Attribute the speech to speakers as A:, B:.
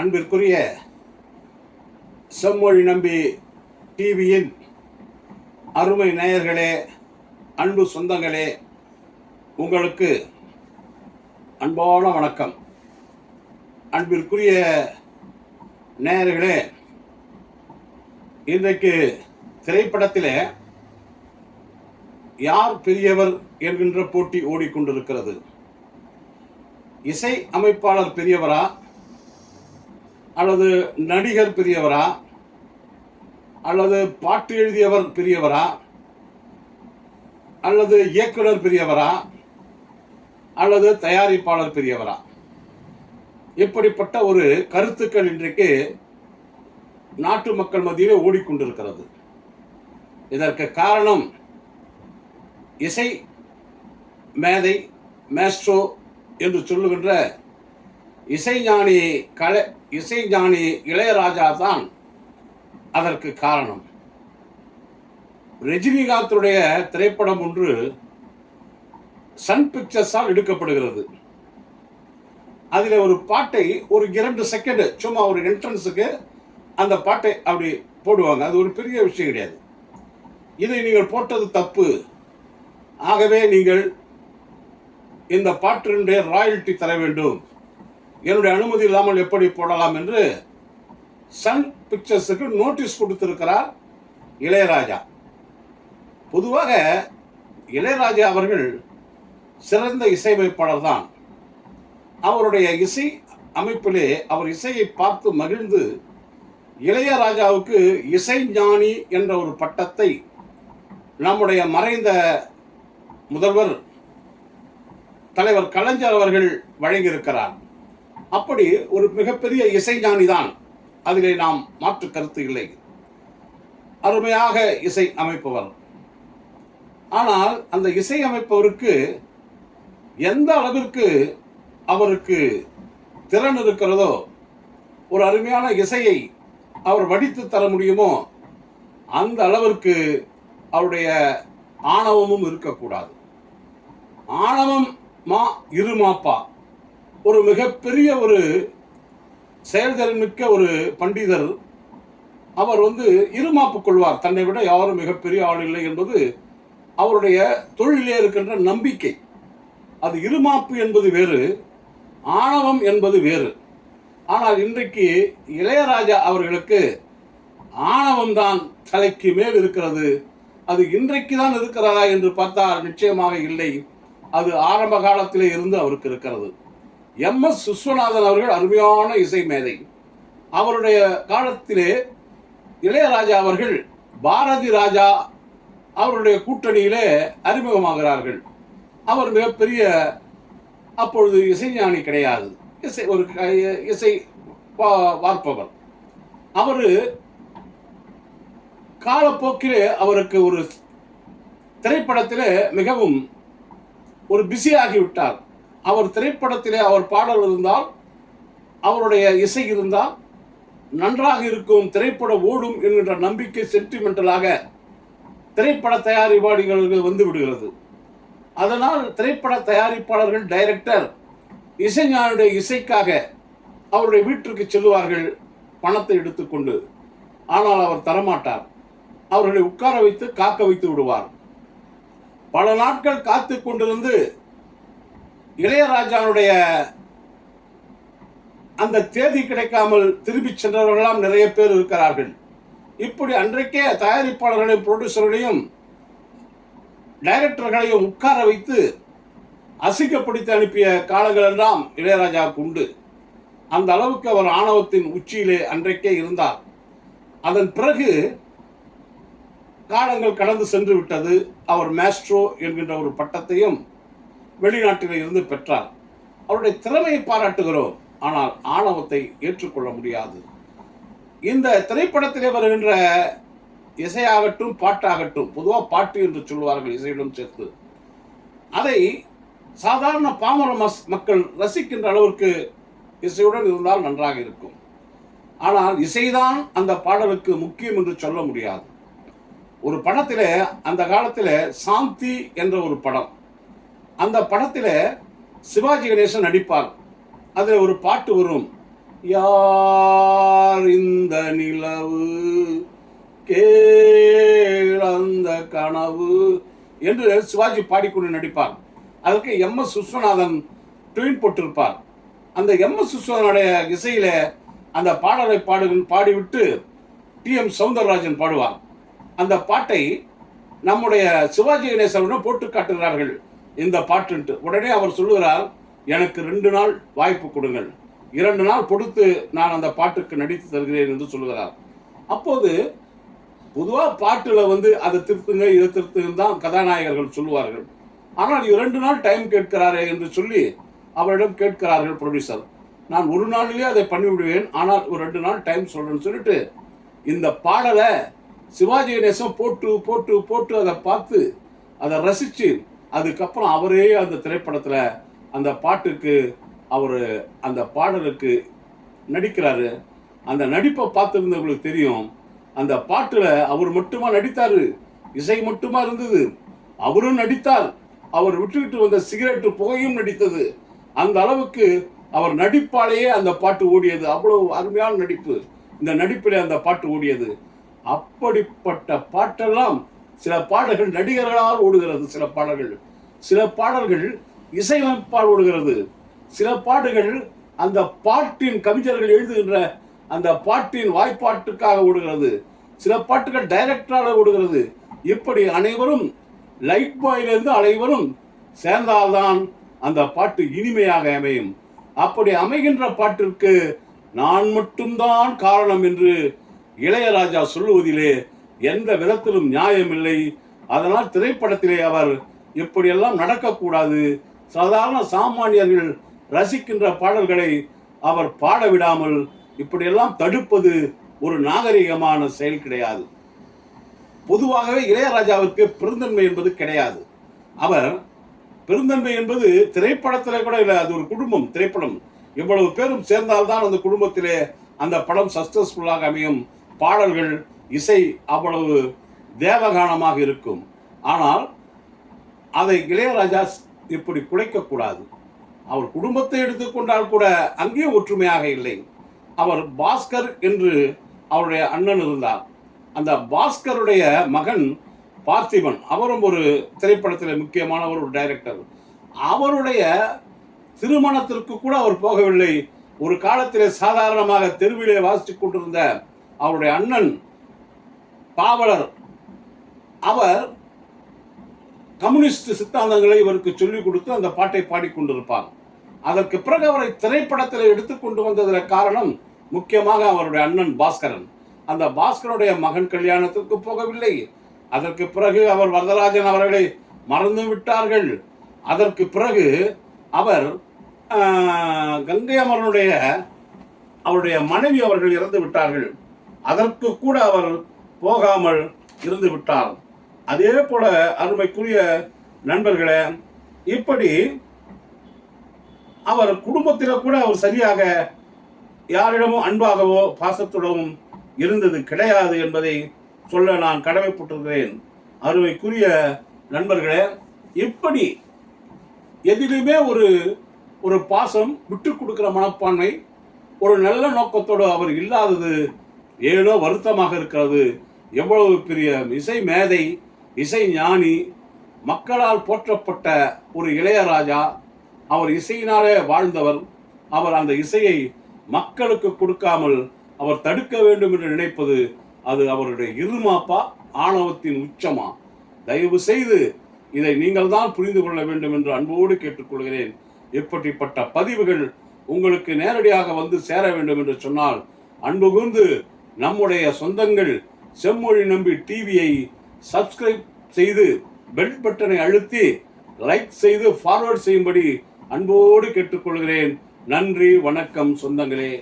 A: அன்பிற்குரிய செம்மொழி நம்பி டிவியின் அருமை நேயர்களே அன்பு சொந்தங்களே உங்களுக்கு அன்பான வணக்கம். அன்பிற்குரிய நேயர்களே இன்றைக்கு திரைப்படத்திலே யார் பெரியவர் என்கின்ற போட்டி ஓடிக்கொண்டிருக்கிறது. இசை அமைப்பாளர் பெரியவரா அல்லது நடிகர் பெரியவரா? அல்லது பாட்டு எழுதியவர் பெரியவரா? அல்லது இயக்குனர் பெரியவரா? அல்லது தயாரிப்பாளர் பெரியவரா? இப்படிப்பட்ட ஒரு கருத்துக்கள் இன்றைக்கு நாட்டு மக்கள் மத்தியிலே ஓடிக்கொண்டிருக்கிறது. இதற்கு காரணம் இசை மேதை மேஸ்ட்ரோ என்று சொல்லுகின்ற இசைஞானி கலை இசைஞானி இளையராஜா தான் அதற்கு காரணம். ரஜினிகாந்துடைய திரைப்படம் ஒன்று சன் பிக்சர்ஸால் எடுக்கப்படுகிறது. அதில் ஒரு பாட்டை ஒரு இரண்டு செகண்டு சும்மா ஒரு என்ட்ரன்ஸுக்கு அந்த பாட்டை அப்படி போடுவாங்க. அது ஒரு பெரிய விஷயம் கிடையாது. இதை நீங்கள் போட்டது தப்பு. ஆகவே நீங்கள் இந்த பாட்டினுடைய ராயல்ட்டி தர வேண்டும். என்னுடைய அனுமதி இல்லாமல் எப்படி போடலாம் என்று சன் பிக்சர்ஸுக்கு நோட்டீஸ் கொடுத்திருக்கிறார் இளையராஜா. பொதுவாக இளையராஜா அவர்கள் சிறந்த இசையமைப்பாளர் தான். அவருடைய இசை அமைப்பிலே அவர் இசையை பார்த்து மகிழ்ந்து இளையராஜாவுக்கு இசைஞானி என்ற ஒரு பட்டத்தை நம்முடைய மறைந்த முதல்வர் தலைவர் கலைஞர் அவர்கள் வழங்கியிருக்கிறார். அப்படி ஒரு மிகப்பெரிய இசைஞானி தான் அதிலே நாம் மாற்று கருத்து இல்லை. அருமையாக இசை அமைப்பவர். ஆனால் அந்த இசை அமைப்பவருக்கு எந்த அளவிற்கு அவருக்கு திறன் இருக்கிறதோ ஒரு அருமையான இசையை அவர் வடித்து தர முடியுமோ அந்த அளவிற்கு அவருடைய ஆணவமும் இருக்கக்கூடாது. ஆணவம் மா இருமாப்பா ஒரு மிகப்பெரிய ஒரு செயல்திறன் மிக்க ஒரு பண்டிதர். அவர் வந்து இருமாப்பு கொள்வார். தன்னை விட யாரும் மிகப்பெரிய ஆள் இல்லை என்பது அவருடைய தொழிலே இருக்கின்ற நம்பிக்கை. அது இருமாப்பு என்பது வேறு ஆணவம் என்பது வேறு. ஆனால் இன்றைக்கு இளையராஜா அவர்களுக்கு ஆணவம் தான் தலைக்கு மேல் இருக்கிறது. அது இன்றைக்கு தான் இருக்கிறதா என்று பார்த்தால் நிச்சயமாக இல்லை. அது ஆரம்ப காலத்திலே இருந்து அவருக்கு இருக்கிறது. எம் எஸ் விஸ்வநாதன் அவர்கள் அருமையான இசை மேதை. அவருடைய காலத்திலே இளையராஜா அவர்கள் பாரதி ராஜா அவருடைய கூட்டணியிலே அறிமுகமாகிறார்கள். அவர் மிகப்பெரிய அப்பொழுது இசைஞானி கிடையாது. இசை ஒரு க- இசை வா- வார்ப்பவர். அவர் காலப்போக்கிலே அவருக்கு ஒரு திரைப்படத்திலே மிகவும் ஒரு பிஸியாகிவிட்டார். அவர் திரைப்படத்திலே அவர் பாடல் இருந்தால் அவருடைய இசை இருந்தால் நன்றாக இருக்கும் திரைப்படம் ஓடும் என்கின்ற நம்பிக்கை சென்டிமெண்டலாக திரைப்பட தயாரிப்பாளர்களுக்கு வந்து விடுகிறது. அதனால் திரைப்பட தயாரிப்பாளர்கள் டைரக்டர் இசைஞானுடைய இசைக்காக அவருடைய வீட்டிற்கு செல்லுவார்கள் பணத்தை எடுத்துக்கொண்டு. ஆனால் அவர் தரமாட்டார். அவர்களை உட்கார வைத்து காக்க வைத்து விடுவார். பல நாட்கள் காத்து கொண்டிருந்து இளையராஜாவுடைய அந்த தேதி கிடைக்காமல் திரும்பிச் சென்றவர்களெல்லாம் நிறைய பேர் இருக்கிறார்கள். இப்படி அன்றைக்கே தயாரிப்பாளர்களையும் ப்ரொடியூசர்களையும் டைரக்டர்களையும் உட்கார வைத்து அசிங்கப்படுத்தி அனுப்பிய காலங்கள் எல்லாம் இளையராஜாவுக்கு உண்டு. அந்த அளவுக்கு அவர் ஆணவத்தின் உச்சியிலே அன்றைக்கே இருந்தார். அதன் பிறகு காலங்கள் கடந்து சென்று விட்டது. அவர் மேஸ்ட்ரோ என்கின்ற ஒரு பட்டத்தையும் வெளிநாட்டில் இருந்து பெற்றார் அவருடைய திறமையை பாராட்டுகிறோம். ஆனால் ஆணவத்தை ஏற்றுக்கொள்ள முடியாது. இந்த திரைப்படத்திலே வருகின்ற இசையாகட்டும் பாட்டாகட்டும் பொதுவாக பாட்டு என்று சொல்வார்கள் இசையுடன் சேர்த்து. அதை சாதாரண பாமர மஸ் மக்கள் ரசிக்கின்ற அளவிற்கு இசையுடன் இருந்தால் நன்றாக இருக்கும். ஆனால் இசைதான் அந்த பாடலுக்கு முக்கியம் என்று சொல்ல முடியாது. ஒரு படத்தில் அந்த காலத்தில் சாந்தி என்ற ஒரு படம் அந்த படத்தில் சிவாஜி கணேசன் நடிப்பார். அதில் ஒரு பாட்டு வரும். யார் இந்த நிலவு? கேளந்த கனவு என்று சிவாஜி பாடிக்கொண்டு நடிப்பார். அதற்கு எம். எஸ். விஸ்வநாதன் ட்வீன் போட்டிருப்பார். அந்த எம். எஸ். விஸ்வநாதனுடைய இசையில் அந்த பாடலை பாடு பாடிவிட்டு டி. எம். சவுந்தரராஜன் பாடுவார். அந்த பாட்டை நம்முடைய சிவாஜி கணேசனுடன் போட்டு காட்டுகிறார்கள். இந்த பாட்டுன்ட்டு உடனே அவர் சொல்லுகிறார் எனக்கு ரெண்டு நாள் வாய்ப்பு கொடுங்கள். இரண்டு நாள் கொடுத்து நான் அந்த பாட்டுக்கு நடித்து தருகிறேன் என்று சொல்லுகிறார். அப்போது பொதுவாக பாட்டில் வந்து அதை திருத்துங்க இதை திருத்துங்க தான் கதாநாயகர்கள் சொல்லுவார்கள். ஆனால் இரண்டு நாள் டைம் கேட்கிறாரே என்று சொல்லி அவரிடம் கேட்கிறார்கள் ப்ரொடியூசர் நான் ஒரு நாளிலே அதை பண்ணிவிடுவேன் ஆனால் ஒரு ரெண்டு நாள் டைம் சொல்கிறேன்னு சொல்லிட்டு இந்த பாடலை சிவாஜி கணேசன் போட்டு போட்டு போட்டு அதை பார்த்து அதை ரசித்து அதுக்கப்புறம் அவரே அந்த திரைப்படத்தில் அந்த பாட்டுக்கு அவர் அந்த பாடலுக்கு நடிக்கிறாரு. அந்த நடிப்பை பார்த்துருந்தவங்களுக்கு தெரியும். அந்த பாட்டில் அவர் மட்டுமா நடித்தார்? இசை மட்டுமா இருந்தது? அவரும் நடித்தார். அவர் விட்டுக்கிட்டு வந்த சிகரெட் புகையும் நடித்தது. அந்த அளவுக்கு அவர் நடிப்பாலேயே அந்த பாட்டு ஓடியது. அவ்வளவு அருமையான நடிப்பு. இந்த நடிப்பிலே அந்த பாட்டு ஓடியது. அப்படிப்பட்ட பாட்டெல்லாம் சில பாடல்கள் நடிகர்களால் ஓடுகிறது சில பாடல்கள். சில பாடல்கள் இசையமைப்பால் ஓடுகிறது. சில பாட்டுகள் அந்த பாட்டின் கவிஞர்கள் எழுதுகின்ற அந்த பாட்டின் வாய்ப்பாட்டுக்காக ஓடுகிறது. சில பாட்டுகள் டைரக்டராக ஓடுகிறது. இப்படி அனைவரும் லைட் பாயிலிருந்து அனைவரும் சேர்ந்தால்தான் அந்த பாட்டு இனிமையாக அமையும். அப்படி அமைகின்ற பாட்டிற்கு நான் மட்டும்தான் காரணம் என்று இளையராஜா சொல்லுவதிலே எந்த விதத்திலும் நியாயமில்லை. அதனால் திரைப்படத்திலே அவர் இப்படியெல்லாம் நடக்கக்கூடாது. சாதாரண சாமானியர்கள் ரசிக்கின்ற பாடல்களை அவர் பாட விடாமல் இப்படியெல்லாம் தடுப்பது ஒரு நாகரிகமான செயல் கிடையாது. பொதுவாகவே இளையராஜாவிற்கு பெருந்தன்மை என்பது கிடையாது. அவர் பெருந்தன்மை என்பது திரைப்படத்தில் கூட இல்லை அது ஒரு குடும்பம் திரைப்படம். இவ்வளவு பேரும் சேர்ந்தால்தான் அந்த குடும்பத்திலே அந்த படம் சக்சஸ்ஃபுல்லாக அமையும். பாடல்கள் இசை அவ்வளவு தேவகானமாக இருக்கும். ஆனால் அதை இளையராஜா இப்படி குலைக்கக்கூடாது. அவர் குடும்பத்தை எடுத்துக்கொண்டால் கூட அங்கேயும் ஒற்றுமையாக இல்லை. அவர் பாஸ்கர் என்று அவருடைய அண்ணன் இருந்தார். அந்த பாஸ்கருடைய மகன் பார்த்திபன் அவரும் ஒரு திரைப்படத்தில் முக்கியமான ஒரு டைரக்டர் அவருடைய திருமணத்திற்கு கூட அவர் போகவில்லை. ஒரு காலத்திலே சாதாரணமாக தெருவிலே வாசித்துக் கொண்டிருந்த அவருடைய அண்ணன் பாவலர். அவர் கம்யூனிஸ்ட் சித்தாந்தங்களை இவருக்கு சொல்லிக் கொடுத்து அந்த பாட்டை பாடிக்கொண்டிருப்பார் அதற்கு பிறகு அவரை திரைப்படத்தில் எடுத்துக்கொண்டு வந்ததில் காரணம் முக்கியமாக அவருடைய அண்ணன் பாஸ்கரன். அந்த பாஸ்கருடைய மகன் கல்யாணத்திற்கு போகவில்லை. அதற்கு பிறகு அவர் வரதராஜன் அவர்களை மறந்து விட்டார்கள். அதற்கு பிறகு அவர் கங்கை அமரனுடைய அவருடைய மனைவி அவர்கள் இறந்து விட்டார்கள். அதற்கு கூட அவர் போகாமல் இருந்து விட்டார். அதே போல அருமைக்குரிய நண்பர்களே இப்படி அவர் குடும்பத்தில் கூட அவர் சரியாக யாரிடமும் அன்பாகவோ பாசத்துடனும் இருந்தது கிடையாது என்பதை சொல்ல நான் கடமைப்பட்டிருக்கிறேன். அருமைக்குரிய நண்பர்களே இப்படி எதிலுமே ஒரு ஒரு பாசம் விட்டு கொடுக்கிற மனப்பான்மை ஒரு நல்ல நோக்கத்தோடு அவர் இல்லாதது ஏனோ வருத்தமாக இருக்கிறது. எவ்வளவு பெரிய இசை மேதை இசை ஞானி மக்களால் போற்றப்பட்ட ஒரு இளையராஜா அவர் இசையினாலே வாழ்ந்தவர். அவர் அந்த இசையை மக்களுக்கு கொடுக்காமல் அவர் தடுக்க வேண்டும் என்று நினைப்பது அது அவருடைய இருமாப்பா ஆணவத்தின் உச்சமா? தயவு செய்து இதை நீங்கள் தான் புரிந்து கொள்ள வேண்டும் என்று அன்போடு கேட்டுக்கொள்கிறேன். இப்படிப்பட்ட பதிவுகள் உங்களுக்கு நேரடியாக வந்து சேர வேண்டும் என்று சொன்னால் அன்பு கூர்ந்து நம்முடைய சொந்தங்கள் செம்மொழி நம்பி டிவியை சப்ஸ்கிரைப் செய்து பெல் பட்டனை அழுத்தி லைக் செய்து ஃபார்வர்ட் செய்யும்படி அன்போடு கேட்டுக்கொள்கிறேன். நன்றி வணக்கம் சொந்தங்களே.